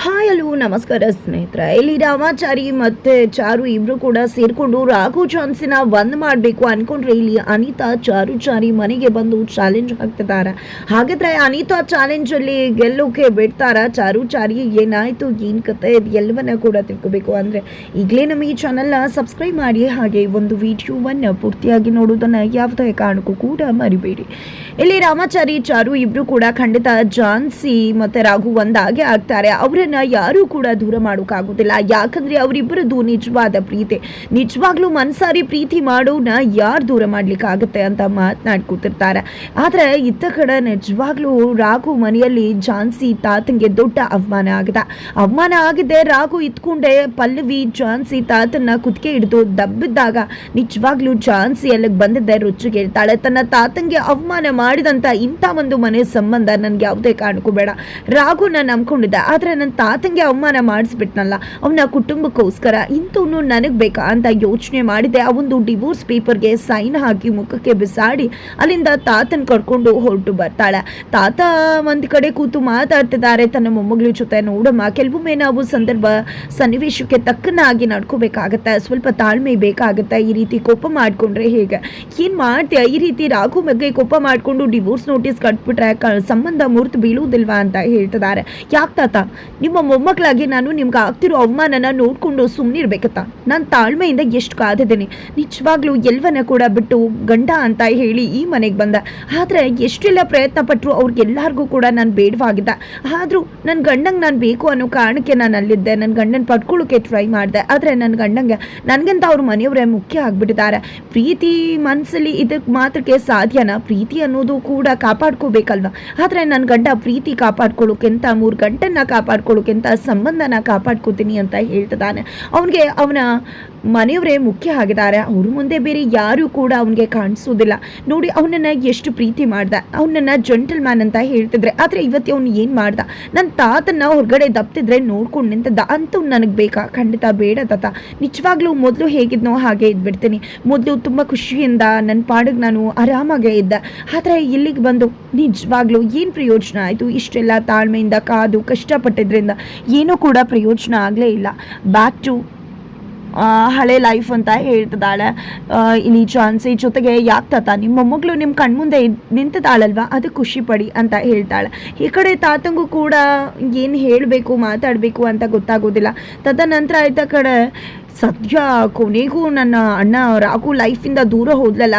Huh? Hello, ನಮಸ್ಕಾರ ಸ್ನೇಹಿತರೆ. ಇಲ್ಲಿ ರಾಮಾಚಾರಿ ಮತ್ತೆ ಚಾರು ಇಬ್ರು ಕೂಡ ಸೇರ್ಕೊಂಡು ರಾಘು ಚಾನ್ಸಿನ ಒಂದ್ ಮಾಡಬೇಕು ಅನ್ಕೊಂಡ್ರೆ ಇಲ್ಲಿ ಅನಿತಾ ಚಾರು ಚಾರಿ ಮನೆಗೆ ಬಂದು ಚಾಲೆಂಜ್ ಹಾಕ್ತಿದ್ದಾರೆ. ಹಾಗಾದ್ರೆ ಅನಿತಾ ಚಾಲೆಂಜ್ ಅಲ್ಲಿ ಗೆಲ್ಲೋಕೆ ಬಿಡ್ತಾರ? ಚಾರು ಚಾರಿ ಏನಾಯ್ತು? ಏನ್ ಕತೆ? ಎಲ್ಲವನ್ನ ಕೂಡ ತಿಳ್ಕೊಬೇಕು. ಅಂದ್ರೆ ಈಗಲೇ ನಮ್ಮ ಈ ಚಾನಲ್ನ ಸಬ್ಸ್ಕ್ರೈಬ್ ಮಾಡಿ, ಹಾಗೆ ಒಂದು ವಿಡಿಯೋವನ್ನ ಪೂರ್ತಿಯಾಗಿ ನೋಡೋದನ್ನ ಯಾವುದೇ ಕಾರಣಕ್ಕೂ ಕೂಡ ಮರಿಬೇಡಿ. ಇಲ್ಲಿ ರಾಮಾಚಾರಿ, ಚಾರು ಇಬ್ರು ಕೂಡ ಖಂಡಿತ ಜಾನ್ಸಿ ಮತ್ತೆ ರಾಘು ಒಂದಾಗೆ ಆಗ್ತಾರೆ. ಅವರನ್ನ ಕೂಡ ದೂರ ಮಾಡೋಕ್ಕಾಗೋದಿಲ್ಲ ಯಾಕಂದ್ರೆ ಅವರಿಬ್ಬರದ್ದು ನಿಜವಾದ ಪ್ರೀತಿ. ನಿಜವಾಗ್ಲೂ ಮನ್ಸಾರಿ ಪ್ರೀತಿ ಮಾಡೋನ ಯಾರು ದೂರ ಮಾಡಲಿಕ್ಕಾಗುತ್ತೆ ಅಂತ ಮಾತನಾಡ್ಕೊತಿರ್ತಾರೆ. ಆದರೆ ಇತ್ತ ಕಡೆ ನಿಜವಾಗ್ಲೂ ರಾಘು ಮನೆಯಲ್ಲಿ ಜಾನ್ಸಿ ತಾತನಿಗೆ ದೊಡ್ಡ ಅವಮಾನ ಆಗಿದೆ. ಅವಮಾನ ಆಗಿದೆ ರಾಘು ಇತ್ಕೊಂಡೆ ಪಲ್ಲವಿ ಜಾನ್ಸಿ ತಾತನ್ನ ಕುತ್ತಿಗೆ ಹಿಡಿದು ದಬ್ಬಿದ್ದಾಗ ನಿಜವಾಗ್ಲೂ ಜಾನ್ಸಿ ಅಲ್ಲಿಗೆ ಬಂದಿದ್ದೆ ರುಚಿಗೆ ಹೇಳ್ತಾಳೆ, ತನ್ನ ತಾತಂಗೆ ಅವಮಾನ ಮಾಡಿದಂತ ಇಂಥ ಒಂದು ಮನೆ ಸಂಬಂಧ ನನ್ಗೆ ಯಾವುದೇ ಕಾರಣಕ್ಕೂ ಬೇಡ. ರಾಘು ನಾನು ನಂಬ್ಕೊಂಡಿದ್ದೆ, ಆದರೆ ನನ್ನ ತಾತಂಗೆ ಅವಮಾನ ಮಾಡಿಸ್ಬಿಟ್ನಲ್ಲ, ಅವನ ಕುಟುಂಬಕ್ಕೋಸ್ಕರ ಇಂಥವನು ನನಗೆ ಬೇಕಾ ಅಂತ ಯೋಚನೆ ಮಾಡಿದೆ. ಆ ಡಿವೋರ್ಸ್ ಪೇಪರ್ಗೆ ಸೈನ್ ಹಾಕಿ ಮುಖಕ್ಕೆ ಬಿಸಾಡಿ ಅಲ್ಲಿಂದ ತಾತನ ಕರ್ಕೊಂಡು ಹೊರಟು ಬರ್ತಾಳೆ. ತಾತ ಒಂದು ಕಡೆ ಕೂತು ಮಾತಾಡ್ತಿದ್ದಾರೆ ತನ್ನ ಮೊಮ್ಮಗಳ ಜೊತೆ ನೋಡಮ್ಮ. ಕೆಲವೊಮ್ಮೆ ನಾವು ಸಂದರ್ಭ ಸನ್ನಿವೇಶಕ್ಕೆ ತಕ್ಕನಾಗಿ ನಡ್ಕೋಬೇಕಾಗತ್ತೆ. ಸ್ವಲ್ಪ ತಾಳ್ಮೆ ಬೇಕಾಗತ್ತೆ ಈ ರೀತಿ ಕೋಪ ಮಾಡ್ಕೊಂಡ್ರೆ ಹೇಗೆ? ಏನು ಮಾಡ್ತೀಯ? ಈ ರೀತಿ ರಾಘು ಬಗ್ಗೆ ಕೋಪ ಮಾಡ್ಕೊಂಡು ಡಿವೋರ್ಸ್ ನೋಟಿಸ್ ಕಟ್ಬಿಟ್ರೆ ಸಂಬಂಧ ಮುರಿದು ಬೀಳುವುದಿಲ್ವಾ ಅಂತ ಹೇಳ್ತಿದ್ದಾರೆ. ಯಾಕೆ ತಾತ? ನಿಮ್ಮ ಮೊಮ್ಮಕ್ಕಳಾಗಿ ನಾನು ನಿಮ್ಗೆ ಆಗ್ತಿರೋ ಅವಮಾನನ ನೋಡ್ಕೊಂಡು ಸುಮ್ಮನಿರ್ಬೇಕತ್ತ ನಾನು ತಾಳ್ಮೆಯಿಂದ ಎಷ್ಟು ಕಾದಿದ್ದೀನಿ. ನಿಜವಾಗ್ಲೂ ಎಲ್ವನ ಕೂಡ ಬಿಟ್ಟು ಗಂಡ ಅಂತ ಹೇಳಿ ಈ ಮನೆಗೆ ಬಂದ. ಆದ್ರೆ ಎಷ್ಟೆಲ್ಲ ಪ್ರಯತ್ನ ಪಟ್ಟರು ಅವ್ರಿಗೆಲ್ಲರಿಗೂ ಕೂಡ ನಾನು ಬೇಡವಾಗಿದ್ದ. ಆದ್ರೂ ನನ್ನ ಗಂಡಂಗೆ ನಾನು ಬೇಕು ಅನ್ನೋ ಕಾರಣಕ್ಕೆ ನಾನು ಅಲ್ಲಿದ್ದೆ. ನನ್ನ ಗಂಡನ ಪಡ್ಕೊಳ್ಳೋಕೆ ಟ್ರೈ ಮಾಡಿದೆ. ಆದ್ರೆ ನನ್ನ ಗಂಡಂಗೆ ನನಗಂತ ಅವ್ರ ಮನೆಯವರೇ ಮುಖ್ಯ ಆಗಿಬಿಟ್ಟಿದ್ದಾರೆ ಪ್ರೀತಿ ಮನಸ್ಸಲ್ಲಿ ಇದಕ್ಕೆ ಮಾತ್ರಕ್ಕೆ ಸಾಧ್ಯನಾ? ಪ್ರೀತಿ ಅನ್ನೋದು ಕೂಡ ಕಾಪಾಡ್ಕೋಬೇಕಲ್ವಾ? ಆದ್ರೆ ನನ್ನ ಗಂಡ ಪ್ರೀತಿ ಕಾಪಾಡ್ಕೊಳ್ಳೋಕ್ಕಿಂತ ಮೂರು ಗಂಟನ್ನ ಕಾಪಾಡ್ಕೊಳ್ಳೋಕ್ಕಿಂತ ಸಂಬಂಧನ ಕಾಪಾಡ್ಕೋತೀನಿ ಅಂತ ಹೇಳ್ತಿದ್ದಾನೆ. ಅವನಿಗೆ ಅವನ ಮನೆಯವರೇ ಮುಖ್ಯ ಆಗಿದ್ದಾರೆ. ಅವ್ರ ಮುಂದೆ ಬೇರೆ ಯಾರು ಕೂಡ ಅವನಿಗೆ ಕಾಣಿಸೋದಿಲ್ಲ. ನೋಡಿ, ಅವನನ್ನ ಎಷ್ಟು ಪ್ರೀತಿ ಮಾಡ್ದ, ಅವನನ್ನ ಜಂಟಲ್ ಮ್ಯಾನ್ ಅಂತ ಹೇಳ್ತಿದ್ರೆ. ಆದರೆ ಇವತ್ತು ಅವ್ನು ಏನು ಮಾಡ್ದ? ನನ್ನ ತಾತನ್ನ ಹೊರಗಡೆ ದಪ್ತಿದ್ರೆ ನೋಡ್ಕೊಂಡು ನಿಂತದ ಅಂತವ್ ನನಗೆ ಬೇಕಾ? ಖಂಡಿತ ಬೇಡ ತಾತ. ನಿಜವಾಗ್ಲೂ ಮೊದಲು ಹೇಗಿದ್ನೋ ಹಾಗೆ ಇದ್ಬಿಡ್ತೀನಿ. ಮೊದಲು ತುಂಬ ಖುಷಿಯಿಂದ ನನ್ನ ಪಾಡಿಗೆ ನಾನು ಆರಾಮಾಗೇ ಇದ್ದೆ. ಆದರೆ ಇಲ್ಲಿಗೆ ಬಂದು ನಿಜವಾಗ್ಲೂ ಏನು ಪ್ರಯೋಜನ ಆಯಿತು? ಇಷ್ಟೆಲ್ಲ ತಾಳ್ಮೆಯಿಂದ, ಕಾದು, ಕಷ್ಟಪಟ್ಟಿದ್ರಿಂದ ಏನೂ ಕೂಡ ಪ್ರಯೋಜನ ಆಗಲೇ ಇಲ್ಲ. ಬ್ಯಾಕ್ ಟು ಹಳೆ ಲೈಫ್ ಅಂತ ಹೇಳ್ತಿದ್ದಾಳೆ. ಇಲ್ಲಿ ಚಾನ್ಸಿ ಜೊತೆಗೆ ಯಾಕೆ ತಾತ ನಿಮ್ಮ ಮೊಮ್ಮಗಳು ನಿಮ್ಮ ಕಣ್ಮುಂದೆ ಮುಂದೆ ನಿಂತಿದ್ದಾಳಲ್ವಾ? ಅದು ಖುಷಿ ಪಡಿ ಅಂತ ಹೇಳ್ತಾಳೆ. ಈ ಕಡೆ ತಾತಂಗೂ ಕೂಡ ಏನು ಹೇಳಬೇಕು, ಮಾತಾಡಬೇಕು ಅಂತ ಗೊತ್ತಾಗೋದಿಲ್ಲ. ತದನಂತರ ಆಯ್ತ ಕಡೆ ಸದ್ಯ ಕೊನೆಗೂ ನನ್ನ ಅಣ್ಣ ರಾಘು ಲೈಫಿಂದ ದೂರ ಹೋದ್ಲಲ್ಲ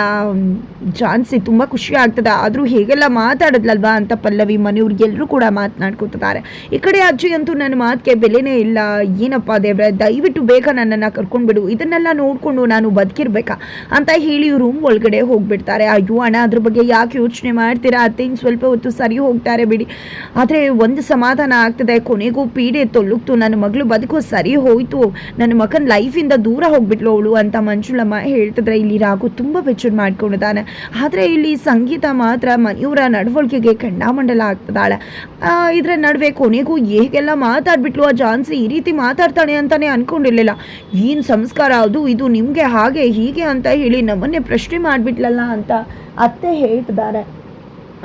ಜಾನ್ಸಿ ತುಂಬ ಖುಷಿ ಆಗ್ತದೆ. ಆದರೂ ಹೇಗೆಲ್ಲ ಮಾತಾಡಿದ್ಲಲ್ವಾ ಅಂತ ಪಲ್ಲವಿ ಮನೆಯವ್ರಿಗೆಲ್ಲರೂ ಕೂಡ ಮಾತನಾಡ್ಕೊತಿದ್ದಾರೆ. ಈ ಕಡೆ ಅಜ್ಜಿ ಅಂತೂ ನನ್ನ ಮಾತಿಗೆ ಬೆಲೆನೇ ಇಲ್ಲ. ಏನಪ್ಪ ದೇವ್ರೆ, ದಯವಿಟ್ಟು ಬೇಗ ನನ್ನನ್ನು ಕರ್ಕೊಂಡ್ಬಿಡು. ಇದನ್ನೆಲ್ಲ ನೋಡಿಕೊಂಡು ನಾನು ಬದುಕಿರ್ಬೇಕಾ? ಅಂತ ಹೇಳಿ ರೂಮ್ ಒಳಗಡೆ ಹೋಗ್ಬಿಡ್ತಾರೆ. ಅಯ್ಯೋ ಅಣ್ಣ, ಅದ್ರ ಬಗ್ಗೆ ಯಾಕೆ ಯೋಚನೆ ಮಾಡ್ತೀರಾ? ಅತ್ತೆ ಇನ್ನು ಸ್ವಲ್ಪ ಹೊತ್ತು ಸರಿ ಹೋಗ್ತಾರೆ ಬಿಡಿ. ಆದರೆ ಒಂದು ಸಮಾಧಾನ ಆಗ್ತದೆ. ಕೊನೆಗೂ ಪೀಡೆ ತೊಲುಕ್ತು. ನನ್ನ ಮಗಳು ಬದುಕು ಸರಿ ಹೋಯಿತು. ನನ್ನ ಮಗನ ಲೈಫಿಂದ ದೂರ ಹೋಗ್ಬಿಟ್ಲು ಅವಳು ಅಂತ ಮಂಜುಳಮ್ಮ ಹೇಳ್ತಿದ್ರೆ ಇಲ್ಲಿ ರಾಘು ತುಂಬ ಬೆಚ್ಚರು ಮಾಡ್ಕೊಂಡಿದ್ದಾನೆ. ಆದರೆ ಇಲ್ಲಿ ಸಂಗೀತ ಮಾತ್ರ ಮನೆಯವರ ನಡವಳಿಕೆಗೆ ಕಂಡಾಮಂಡಲ ಆಗ್ತದಾಳೆ ಇದರ ನಡುವೆ ಕೊನೆಗೂ ಹೇಗೆಲ್ಲ ಮಾತಾಡ್ಬಿಟ್ಲು ಆ ಜಾನ್ಸಿ? ಈ ರೀತಿ ಮಾತಾಡ್ತಾಳೆ ಅಂತಾನೆ ಅನ್ಕೊಂಡಿರ್ಲಿಲ್ಲ. ಏನು ಸಂಸ್ಕಾರ ಅದು? ಇದು ನಿಮಗೆ ಹಾಗೆ ಹೀಗೆ ಅಂತ ಹೇಳಿ ನಮ್ಮನ್ನೇ ಪ್ರಶ್ನೆ ಮಾಡಿಬಿಟ್ಲಲ್ಲ ಅಂತ ಅತ್ತೆ ಹೇಳ್ತಿದ್ದಾರೆ.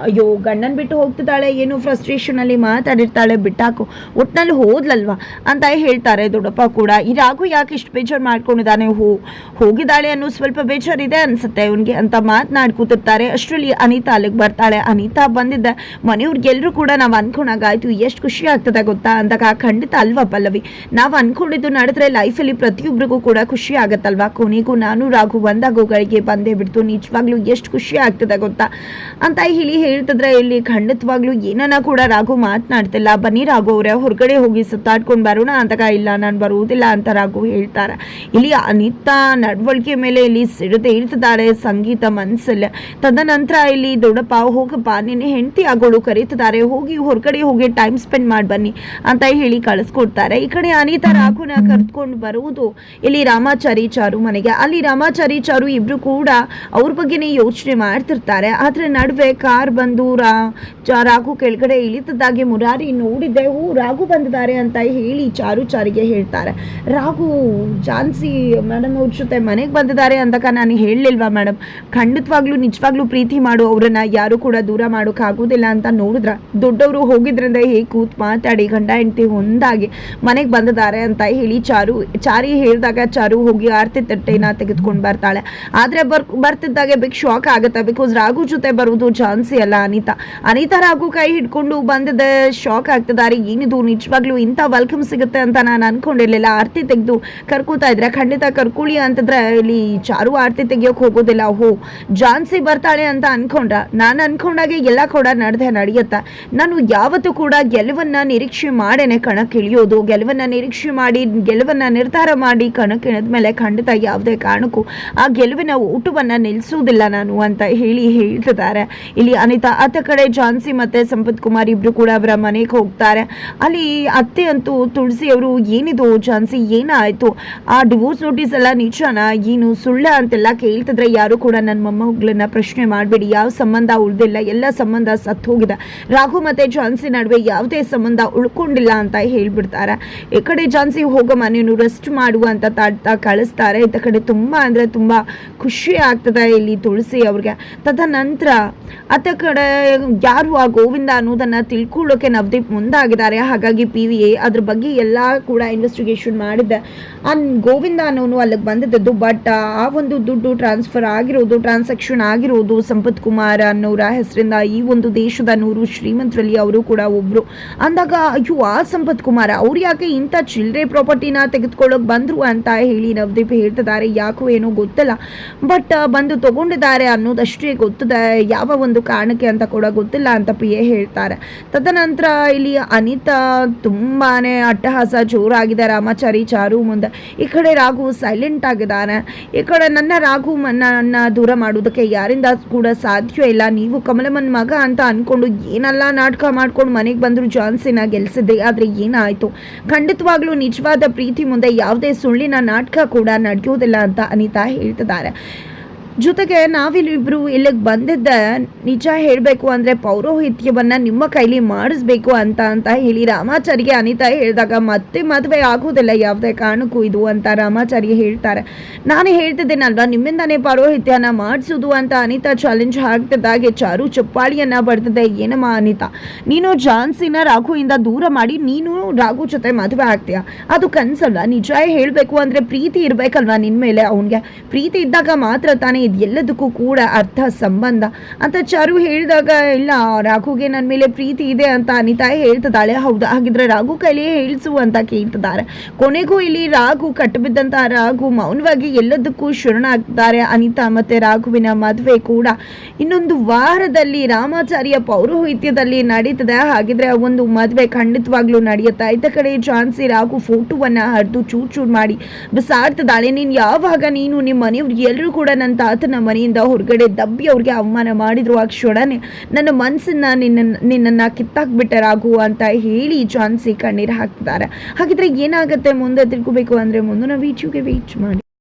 ಅಯ್ಯೋ, ಗಂಡನ್ ಬಿಟ್ಟು ಹೋಗ್ತಿದ್ದಾಳೆ, ಏನು ಫ್ರಸ್ಟ್ರೇಷನ್ ಅಲ್ಲಿ ಮಾತಾಡಿರ್ತಾಳೆ, ಬಿಟ್ಟಾಕು, ಒಟ್ನಲ್ಲಿ ಹೋದ್ಲಲ್ವಾ ಅಂತ ಹೇಳ್ತಾರೆ ದೊಡ್ಡಪ್ಪ ಕೂಡ. ಈ ರಾಘು ಯಾಕೆ ಇಷ್ಟು ಬೇಜಾರು ಮಾಡ್ಕೊಂಡಿದ್ದಾನೆ? ಹೋ, ಹೋಗಿದ್ದಾಳೆ ಅನ್ನೋ ಸ್ವಲ್ಪ ಬೇಜಾರಿದೆ ಅನ್ಸುತ್ತೆ ಅವನಿಗೆ ಅಂತ ಮಾತನಾಡ್ಕೂತಿರ್ತಾರೆ. ಅಷ್ಟರಲ್ಲಿ ಅನಿತಾ ಅಲ್ಲಿಗೆ ಬರ್ತಾಳೆ. ಅನಿತಾ ಬಂದಿದ್ದೆ ಮನೆಯವ್ರಿಗೆಲ್ಲರೂ ಕೂಡ ನಾವು ಅನ್ಕೊಂಡಾಗಾಯ್ತು, ಎಷ್ಟು ಖುಷಿ ಆಗ್ತದೆ ಗೊತ್ತಾ ಅಂದಾಗ ಖಂಡಿತ ಅಲ್ವಾ ಪಲ್ಲವಿ? ನಾವು ಅಂದ್ಕೊಂಡಿದ್ದು ನಡೆದ್ರೆ ಲೈಫಲ್ಲಿ ಪ್ರತಿಯೊಬ್ಬರಿಗೂ ಕೂಡ ಖುಷಿ ಆಗತ್ತಲ್ವಾ? ಕೊನೆಗೂ ನಾನು ರಾಘು ಬಂದಾಗೋಗಳಿಗೆ ಬಂದೇ ಬಿಡ್ತು. ನಿಜವಾಗ್ಲೂ ಎಷ್ಟು ಖುಷಿ ಆಗ್ತದೆ ಗೊತ್ತಾ ಅಂತ ಹೇಳಿ ಹೇಳ್ತಿದ್ರೆ ಇಲ್ಲಿ ಖಂಡಿತವಾಗ್ಲೂ ಏನನ್ನ ಕೂಡ ರಾಘು ಮಾತನಾಡ್ತಿಲ್ಲ. ಬನ್ನಿ ರಾಘು ಅವರೇ, ಹೊರಗಡೆ ಹೋಗಿ ಸುತ್ತಾಡ್ಕೊಂಡು ಬರೋಣ ಅಂತಕ ಇಲ್ಲ, ನಾನು ಬರುವುದಿಲ್ಲ ಅಂತ ರಾಘು ಹೇಳ್ತಾರೆ. ಇಲ್ಲಿ ಅನಿತಾ ನಡವಳಿಕೆ ಮೇಲೆ ಇಲ್ಲಿ ಸಿಡಿದು ಹೇಳ್ತಿದ್ದಾರೆ ಸಂಗೀತ ಮನಸ್ಸಲ್ಲಿ ತದನಂತರ ಇಲ್ಲಿ ದೊಡ್ಡಪ್ಪ, ಹೋಗಪ್ಪ, ನಿನ್ನೆ ಹೆಂಡತಿ ಆಗೋಳು ಕರೀತಿದ್ದಾರೆ. ಹೋಗಿ ಹೊರಗಡೆ ಹೋಗಿ ಟೈಮ್ ಸ್ಪೆಂಡ್ ಮಾಡಿ ಬನ್ನಿ ಅಂತ ಹೇಳಿ ಕಳಿಸ್ಕೊಡ್ತಾರೆ. ಈ ಕಡೆ ಅನಿತಾ ರಾಘುನ ಕರೆದುಕೊಂಡು ಬರುವುದು ಇಲ್ಲಿ ರಾಮಾಚಾರಿ ಚಾರು ಮನೆಗೆ. ಅಲ್ಲಿ ರಾಮಾಚಾರಿ ಚಾರು ಇಬ್ರು ಕೂಡ ಅವ್ರ ಬಗ್ಗೆನೇ ಯೋಚನೆ ಮಾಡ್ತಿರ್ತಾರೆ. ಆದ್ರೆ ನಡುವೆ ಕಾರ್ ಬಂದು ರಾ ರಾಘು ಕೆಳಗಡೆ ಇಳಿತದಾಗಿ ಮುರಾರಿ ನೋಡಿದ್ದೆ ಹೂ, ರಾಘು ಬಂದಿದ್ದಾರೆ ಅಂತ ಹೇಳಿ ಚಾರು ಚಾರಿಗೆ ಹೇಳ್ತಾರೆ. ರಾಘು, ಜಾನ್ಸಿ ಮೇಡಮ್ ಅವ್ರ ಜೊತೆ ಮನೆಗೆ ಬಂದಿದ್ದಾರೆ ಅಂತಕ ನಾನು ಹೇಳಲಿಲ್ವಾ ಮೇಡಮ್? ಖಂಡಿತವಾಗ್ಲೂ, ನಿಜವಾಗ್ಲೂ ಪ್ರೀತಿ ಮಾಡು, ಅವ್ರನ್ನ ಯಾರು ಕೂಡ ದೂರ ಮಾಡೋಕ್ಕಾಗೋದಿಲ್ಲ ಅಂತ ನೋಡಿದ್ರ? ದೊಡ್ಡವರು ಹೋಗಿದ್ರಿಂದ ಹೇಗೆ ಕೂತ್ ಮಾತಾಡಿ, ಗಂಡ, ಹೆಂಡತಿ ಒಂದಾಗಿ ಮನೆಗೆ ಬಂದಿದ್ದಾರೆ ಅಂತ ಹೇಳಿ ಚಾರು, ಚಾರಿ ಹೇಳಿದಾಗ ಚಾರು ಹೋಗಿ ಆರತಿ ತಟ್ಟೆನ ತೆಗೆದುಕೊಂಡು ಬರ್ತಾಳೆ. ಆದರೆ ಬರ್, ಬರ್ತಿದ್ದಾಗೆ ಬಿಗ್ ಶಾಕ್ ಆಗುತ್ತೆ. ಬಿಕಾಸ್ ರಾಘು ಜೊತೆ ಬರುವುದು ಝಾನ್ಸಿ ಅಲ್ಲ ಅನಿತಾ. ಅನಿತಾ ರಾಘು ಕೈ ಹಿಡ್ಕೊಂಡು ಬಂದದ ಶಾಕ್ ಆಗ್ತಿದ್ದಾರೆ ಏನಿದು? ನಿಜವಾಗ್ಲೂ ಇಂಥ ವೆಲ್ಕಮ್ ಸಿಗುತ್ತೆ ಅಂತ ನಾನು ಅನ್ಕೊಂಡಿರ್ಲಿಲ್ಲ. ಆರತಿ ತೆಗೆದು ಕರ್ಕೋತಾ ಇದ್ರೆ, ಖಂಡಿತ ಕರ್ಕೊಳ್ಳಿ ಅಂತಂದ್ರೆ ಇಲ್ಲಿ ಚಾರು ಆರತಿ ತೆಗಿಯೋಕೆ ಹೋಗೋದಿಲ್ಲ. ಹೋ ಜಾನ್ಸಿ ಬರ್ತಾಳೆ ಅಂತ ಅನ್ಕೊಂಡ್ರ ನಾನು ಅನ್ಕೊಂಡಾಗೆ ಎಲ್ಲ ಕೂಡ ನಡೆದೆ ನಡೆಯುತ್ತೆ. ನಾನು ಯಾವತ್ತು ಕೂಡ ಗೆಲುವನ್ನ ನಿರೀಕ್ಷೆ ಮಾಡೇನೆ ಕಣಕ್ಕೆ ಇಳಿಯೋದು. ಗೆಲುವನ್ನ ನಿರೀಕ್ಷೆ ಮಾಡಿ, ಗೆಲುವನ್ನ ನಿರ್ಧಾರ ಮಾಡಿ ಕಣಕ್ಕೆ ಇಳಿದ ಮೇಲೆ ಖಂಡಿತ ಯಾವುದೇ ಕಾರಣಕ್ಕೂ ಆ ಗೆಲುವಿನ ಊಟವನ್ನು ನಿಲ್ಲಿಸುವುದಿಲ್ಲ ನಾನು ಅಂತ ಹೇಳಿ ಹೇಳ್ತಿದ್ದಾರೆ. ಇಲ್ಲಿ ಅನಿತಾ ಅತ್ತ ಕಡೆ ಝಾನ್ಸಿ ಮತ್ತೆ ಸಂಪತ್ ಕುಮಾರ್ ಇಬ್ರು ಕೂಡ ಅವರ ಮನೆಗೆ ಹೋಗ್ತಾರೆ. ಅಲ್ಲಿ ಅತ್ತೆ ಅಂತೂ ತುಳಸಿ ಅವರು, ಏನಿದು ಝಾನ್ಸಿ ಏನಾಯ್ತು? ಆ ಡಿವೋರ್ಸ್ ನೋಟಿಸ್ ಎಲ್ಲ ನಿಜಾನ? ಏನು ಸುಳ್ಳ ಅಂತೆಲ್ಲ ಕೇಳ್ತಿದ್ರೆ ಯಾರು ಕೂಡ ನನ್ನ ಮೊಮ್ಮಗಳನ್ನ ಪ್ರಶ್ನೆ ಮಾಡಬೇಡಿ. ಯಾವ ಸಂಬಂಧ ಉಳ್ದಿಲ್ಲ. ಎಲ್ಲ ಸಂಬಂಧ ಸತ್ತು ಹೋಗಿದೆ. ರಾಘು ಮತ್ತೆ ಝಾನ್ಸಿ ನಡುವೆ ಯಾವುದೇ ಸಂಬಂಧ ಉಳ್ಕೊಂಡಿಲ್ಲ ಅಂತ ಹೇಳ್ಬಿಡ್ತಾರೆ. ಈ ಕಡೆ ಝಾನ್ಸಿ ಹೋಗೋ ಮನೆಯನ್ನು ರೆಸ್ಟ್ ಮಾಡುವ ಅಂತ ತಾಡ್ತಾ ಕಳಿಸ್ತಾರೆ. ಇತ್ತ ಕಡೆ ತುಂಬಾ ಅಂದ್ರೆ ತುಂಬಾ ಖುಷಿ ಆಗ್ತದೆ ಇಲ್ಲಿ ತುಳಸಿ ಅವ್ರಿಗೆ. ತದನಂತರ ಅತ್ತ ಕಡೆ ಯಾರು ಆ ಗೋವಿಂದ ಅನ್ನೋದನ್ನ ತಿಳ್ಕೊಳ್ಳೋಕೆ ನವದೀಪ್ ಮುಂದಾಗಿದ್ದಾರೆ. ಹಾಗಾಗಿ ಪಿ ವಿ ಅದ್ರ ಬಗ್ಗೆ ಎಲ್ಲ ಕೂಡ ಇನ್ವೆಸ್ಟಿಗೇಷನ್ ಮಾಡಿದ್ದೆ ಆ ಗೋವಿಂದ ಅನ್ನೋನು ಅಲ್ಲಿಗೆ ಬಂದಿದ್ದದ್ದು ಬಟ್ ಆ ಒಂದು ದುಡ್ಡು ಟ್ರಾನ್ಸ್ಫರ್ ಆಗಿರೋದು ಟ್ರಾನ್ಸಾಕ್ಷನ್ ಆಗಿರೋದು ಸಂಪತ್ ಕುಮಾರ್ ಅನ್ನೋರ ಹೆಸರಿಂದ ಈ ಒಂದು ದೇಶದ ನೂರು ಶ್ರೀಮಂತರಲ್ಲಿ ಅವರು ಕೂಡ ಒಬ್ರು. ಅಂದಾಗ, ಅಯ್ಯೋ, ಆ ಸಂಪತ್ ಕುಮಾರ್ ಅವ್ರು ಯಾಕೆ ಇಂಥ ಚಿಲ್ಲರೆ ಪ್ರಾಪರ್ಟಿನ ತೆಗೆದುಕೊಳ್ಳೋಕೆ ಬಂದ್ರು ಅಂತ ಹೇಳಿ ನವದೀಪ್ ಹೇಳ್ತಿದ್ದಾರೆ. ಯಾಕೋ ಏನೋ ಗೊತ್ತಲ್ಲ. ಬಟ್ ಬಂದು ತಗೊಂಡಿದ್ದಾರೆ ಅನ್ನೋದಷ್ಟೇ ಗೊತ್ತದೆ. ಯಾವ ಒಂದು ಕಾರಣಕ್ಕೆ ಅಂತ ಕೂಡ ಗೊತ್ತಿಲ್ಲ ಅಂತ ಪಿ ಎ ಹೇಳ್ತಾರೆ. ತದನಂತರ ಇಲ್ಲಿ ಅನಿತಾ ತುಂಬಾ ಅಟ್ಟಹಾಸ, ಜೋರಾಗಿದೆ. ರಾಮಾಚಾರಿ ಚಾರು ಮುಂದೆ ಈ ಕಡೆ ರಾಘು ಸೈಲೆಂಟ್ ಆಗಿದ್ದಾನೆ. ಈ ಕಡೆ ನನ್ನ ರಾಘು ನನ್ನ ದೂರ ಮಾಡೋದಕ್ಕೆ ಯಾರಿಂದ ಕೂಡ ಸಾಧ್ಯ ಇಲ್ಲ. ನೀವು ಕಮಲಮ್ಮನ ಮಗ ಅಂತ ಅನ್ಕೊಂಡು ಏನೆಲ್ಲ ನಾಟಕ ಮಾಡ್ಕೊಂಡು ಮನೆಗೆ ಬಂದರೂ ಜಾನ್ಸಿನ ಗೆಲ್ಸಿದ್ದೆ ಆದರೆ ಏನಾಯ್ತು? ಖಂಡಿತವಾಗ್ಲೂ ನಿಜವಾದ ಪ್ರೀತಿ ಮುಂದೆ ಯಾವುದೇ ಸುಳ್ಳಿನ ನಾಟಕ ಕೂಡ ನಡೆಯೋದಿಲ್ಲ ಅಂತ ಅನಿತಾ ಹೇಳ್ತಿದ್ದಾರೆ. ಜೊತೆಗೆ ನಾವಿಲ್ಲಿಬ್ರು ಇಲ್ಲಿಗೆ ಬಂದಿದ್ದ ನಿಜ ಹೇಳಬೇಕು ಅಂದರೆ ಪೌರೋಹಿತ್ಯವನ್ನ ನಿಮ್ಮ ಕೈಲಿ ಮಾಡಿಸ್ಬೇಕು ಅಂತ ಅಂತ ಹೇಳಿ ರಾಮಾಚಾರಿಗೆ ಅನಿತಾ ಹೇಳಿದಾಗ ಮತ್ತೆ ಮದುವೆ ಆಗೋದಿಲ್ಲ ಯಾವುದೇ ಕಾರಣಕ್ಕೂ ಇದು ಅಂತ ರಾಮಾಚಾರಿ ಹೇಳ್ತಾರೆ. ನಾನು ಹೇಳ್ತಿದ್ದೇನಲ್ವಾ, ನಿಮ್ಮಿಂದನೇ ಪೌರೋಹಿತ್ಯನ ಮಾಡಿಸೋದು ಅಂತ ಅನಿತಾ ಚಾಲೆಂಜ್ ಹಾಕ್ತಿದ್ದಾಗೆ ಚಾರು ಚಪ್ಪಾಳಿಯನ್ನು ಬಡ್ತಿದ್ದೆ ಏನಮ್ಮ ಅನಿತಾ? ನೀನು ಜಾನ್ಸಿನ ರಾಘುವಿಂದ ದೂರ ಮಾಡಿ, ನೀನು ರಾಘು ಜೊತೆ ಮದುವೆ ಆಗ್ತೀಯ? ಅದು ಕನ್ಸಲ್ವಾ ನಿಜ ಹೇಳಬೇಕು ಅಂದರೆ ಪ್ರೀತಿ ಇರಬೇಕಲ್ವಾ ನಿನ್ನ ಮೇಲೆ ಅವನಿಗೆ? ಪ್ರೀತಿ ಇದ್ದಾಗ ಮಾತ್ರ ತಾನೇ ಇದು ಎಲ್ಲದಕ್ಕೂ ಕೂಡ ಅರ್ಥ ಸಂಬಂಧ. ಅಂತ ಚಾರು ಹೇಳಿದಾಗ, ಇಲ್ಲ, ರಾಘುಗೆ ನನ್ನ ಮೇಲೆ ಪ್ರೀತಿ ಇದೆ ಅಂತ ಅನಿತಾ ಹೇಳ್ತಿದ್ದಾಳೆ. ಹೌದಾ? ಹಾಗಿದ್ರೆ ರಾಘು ಕೈಲಿ ಹೇಳಿಸು ಅಂತ ಕೇಳ್ತಿದ್ದಾರೆ. ಕೊನೆಗೂ ಇಲ್ಲಿ ರಾಘು ಕಟ್ಟಬಿದ್ದಂತಹ ರಾಘು ಮೌನವಾಗಿ ಎಲ್ಲದಕ್ಕೂ ಶರಣಾಗ್ತಾರೆ ಅನಿತಾ ಮತ್ತೆ ರಾಘುವಿನ ಮದುವೆ ಕೂಡ. ಇನ್ನೊಂದು ವಾರದಲ್ಲಿ ರಾಮಾಚಾರ್ಯ ಪೌರೋಹಿತ್ಯದಲ್ಲಿ ನಡೀತದೆ. ಹಾಗಿದ್ರೆ ಆ ಒಂದು ಮದುವೆ ಖಂಡಿತವಾಗ್ಲೂ ನಡೆಯುತ್ತಾ? ಇದ್ದ ಕಡೆ ಝಾನ್ಸಿ ರಾಘು ಫೋಟೋವನ್ನ ಹರಿದು ಚೂರ್ ಚೂರ್ ಮಾಡಿ ಬಿಸಾಡ್ತಿದ್ದಾಳೆ. ನೀನು ಯಾವಾಗ ನೀನು ನಿಮ್ಮ ಮನೆಯವ್ರಿಗೆ ಎಲ್ಲರೂ ಕೂಡ ನನ್ನ ತಾತನ ಮನೆಯಿಂದ ಹೊರಗಡೆ ದಬ್ಬಿ ಅವ್ರಿಗೆ ಅವಮಾನ ಮಾಡಿದ್ರು. ಆ ಕ್ಷಣನೇ ನನ್ನ ಮನಸ್ಸನ್ನ ನಿನ್ನ, ನಿನ್ನನ್ನು ಕಿತ್ತಾಕ್ಬಿಟ್ಟೆ ರಾಘು ಅಂತ ಹೇಳಿ ಜಾನ್ಸಿ ಕಣ್ಣೀರು ಹಾಕ್ತಿದ್ದಾರೆ. ಹಾಗಿದ್ರೆ ಏನಾಗುತ್ತೆ? ಮುಂದೆ ತಿಳ್ಕೊಬೇಕು ಅಂದರೆ ಮುಂದಿನ ವೀಡಿಯೋಗೆ ವೀಚ್ ಮಾಡಿ.